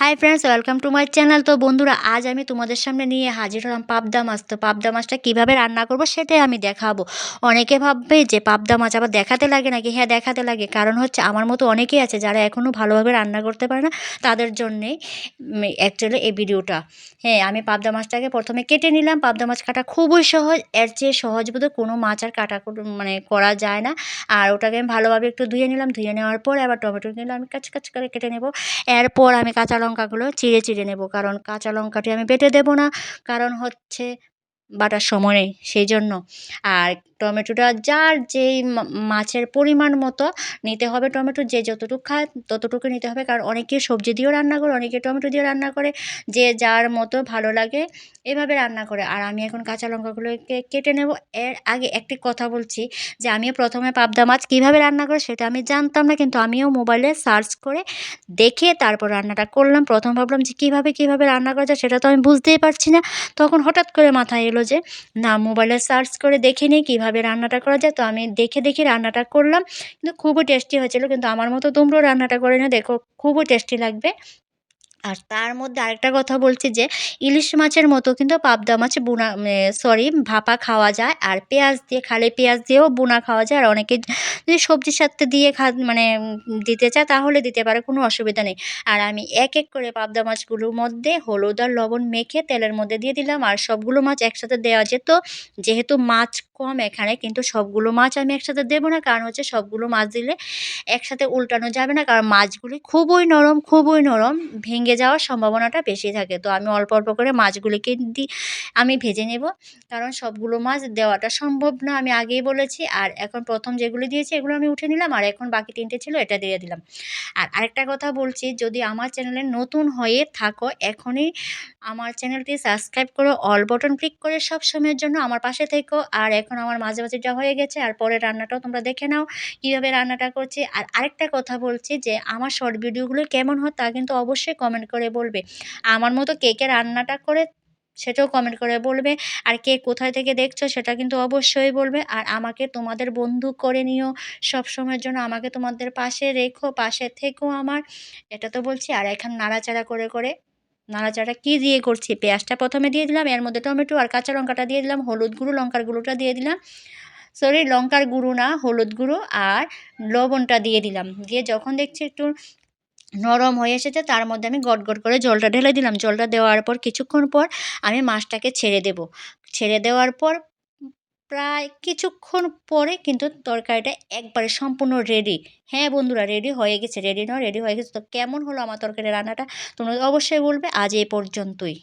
Hi friends welcome to my channel তো বন্ধুরা, আজ আমি তোমাদের সামনে নিয়ে হাজির হলাম পাবদা মাছ। তো পাবদা মাছটা কীভাবে রান্না করব সেটাই আমি দেখাবো। অনেকে ভাববে যে পাবদা মাছ আবার দেখাতে লাগে নাকি? হ্যাঁ দেখাতে লাগে। কারণ হচ্ছে আমার মতো অনেকেই আছে যারা এখনও ভালোভাবে রান্না করতে পারে না, তাদের জন্যেই অ্যাকচুয়ালি এই ভিডিওটা। হ্যাঁ আমি পাবদা মাছটাকে প্রথমে কেটে নিলাম। পাবদা মাছ কাটা খুবই সহজ। এর চেয়ে সহজ বোধহয় কোনো মাছ আর কাটা মানে করা যায় না। আর ওটাকে আমি ভালোভাবে একটু ধুয়ে নিলাম। ধুয়ে নেওয়ার পর আবার টমেটো নিলাম। আমি কাছ কাছ করে কেটে নেব। এরপর আমি কাঁচা লঙ্কাগুলো চিড়ে চিড়ে নেব। কারণ কাঁচা লঙ্কাটি আমি বেটে দেবো না। কারণ হচ্ছে বাটার সময় নেই, সেই জন্য। আর টমেটোটা যার যেই মাছের পরিমাণ মতো নিতে হবে টমেটো, যে যতটুকু খায় ততটুকু নিতে হবে। কারণ অনেকে সবজি দিয়েও রান্না করে, অনেকে টমেটো দিয়ে রান্না করে, যে যার মতো ভালো লাগে এভাবে রান্না করে। আর আমি এখন কাঁচা লঙ্কাগুলোকে কেটে নেব। এর আগে একটি কথা বলছি যে আমিও প্রথমে পাবদা মাছ কীভাবে রান্না করে সেটা আমি জানতাম না, কিন্তু আমিও মোবাইলে সার্চ করে দেখে তারপর রান্নাটা করলাম। প্রথম ভাবলাম যে কীভাবে কীভাবে রান্না করা যায় সেটা তো আমি বুঝতেই পারছি না। তখন হঠাৎ করে মাথায় এলো যে, না, মোবাইলে সার্চ করে দেখে নিই কীভাবে রান্নাটা করা যায়, তো আমি দেখে দেখে রান্নাটা করলাম। কিন্তু খুবই টেস্টি হয়েছিল, কিন্তু আমার মতো তোমরাও রান্নাটা করে না দেখো, খুবই টেস্টি লাগবে। আর তার মধ্যে আরেকটা কথা বলছি যে, ইলিশ মাছের মতো কিন্তু পাবদা মাছ বুনা সরি ভাপা খাওয়া যায় আর পেঁয়াজ দিয়ে, খালে পেঁয়াজ দিয়েও বোনা খাওয়া যায়। আর অনেকে যদি সবজির সাথে দিয়ে খা মানে দিতে চায় তাহলে দিতে পারে, কোনো অসুবিধা নেই। আর আমি এক এক করে পাবদা মাছগুলোর মধ্যে হলুদ আর লবণ মেখে তেলের মধ্যে দিয়ে দিলাম। আর সবগুলো মাছ একসাথে দেওয়া যেত। যেহেতু মাছ কম এখানে, কিন্তু সবগুলো মাছ আমি একসাথে দেবো না, কারণ হচ্ছে সবগুলো মাছ দিলে একসাথে উল্টানো যাবে না, কারণ মাছগুলি খুবই নরম খুবই নরম, ভেঙে যাওয়ার সম্ভাবনাটা বেশি থাকে। তো আমি অল্প অল্প করে মাছগুলিকে দি, আমি ভেজে নেব। কারণ সবগুলো মাছ দেওয়াটা সম্ভব না, আমি আগেই বলেছি। আর এখন প্রথম যেগুলো দিয়েছি, এগুলো আমি উঠে নিলাম, আর এখন বাকি তিনটে ছিল, এটা দিয়ে দিলাম। আর আরেকটা কথা বলছি, যদি আমার চ্যানেলে নতুন হয়ে থাকো, এখনই আমার চ্যানেলটি সাবস্ক্রাইব করো, অল বটন ক্লিক করে সব সময়ের জন্য আমার পাশে থেকো। আর এখন আমার মাঝে মাঝে যা হয়ে গেছে, আর পরে রান্নাটাও তোমরা দেখে নাও, কীভাবে রান্নাটা করছি। আর আরেকটা কথা বলছি যে, আমার শর্ট ভিডিওগুলো কেমন হয় তা কিন্তু অবশ্যই কমেন্ট করে বলবে। আমার মতো কে কে রান্নাটা করে সেটাও কমেন্ট করে বলবে। আর কে কোথায় থেকে দেখছ সেটা কিন্তু অবশ্যই বলবে। আর আমাকে তোমাদের বন্ধু করে নিও। সব সময়ের জন্য আমাকে তোমাদের পাশে রেখো, পাশে থেকো আমার। এটা তো বলছি। আর এখন নাড়াচাড়া করে করে নাড়াচাড়া কী দিয়ে করছি? পেঁয়াজটা প্রথমে দিয়ে দিলাম, এর মধ্যে টমেটো আর কাঁচা লঙ্কাটা দিয়ে দিলাম, হলুদ গুঁড়ো, লঙ্কার গুঁড়োটা দিয়ে দিলাম। সরি লঙ্কার গুঁড়ো না, হলুদ গুঁড়ো আর লবণটা দিয়ে দিলাম। দিয়ে যখন দেখছি একটু নরম হয়ে এসেছে, তার মধ্যে আমি গট গট করে জলটা ঢেলে দিলাম। জলটা দেওয়ার পর কিছুক্ষণ পর আমি মাছটাকে ছেড়ে দেব। ছেড়ে দেওয়ার পর প্রায় কিছুক্ষণ পরে কিন্তু তরকারিটা একবারে সম্পূর্ণ রেডি হ্যাঁ বন্ধুরা রেডি হয়ে গেছে। রেডি নয় রেডি হয়ে গেছে। তো কেমন হলো আমার তরকারি রান্নাটা? তোমরা অবশ্যই বলবে। আজ এই পর্যন্তই।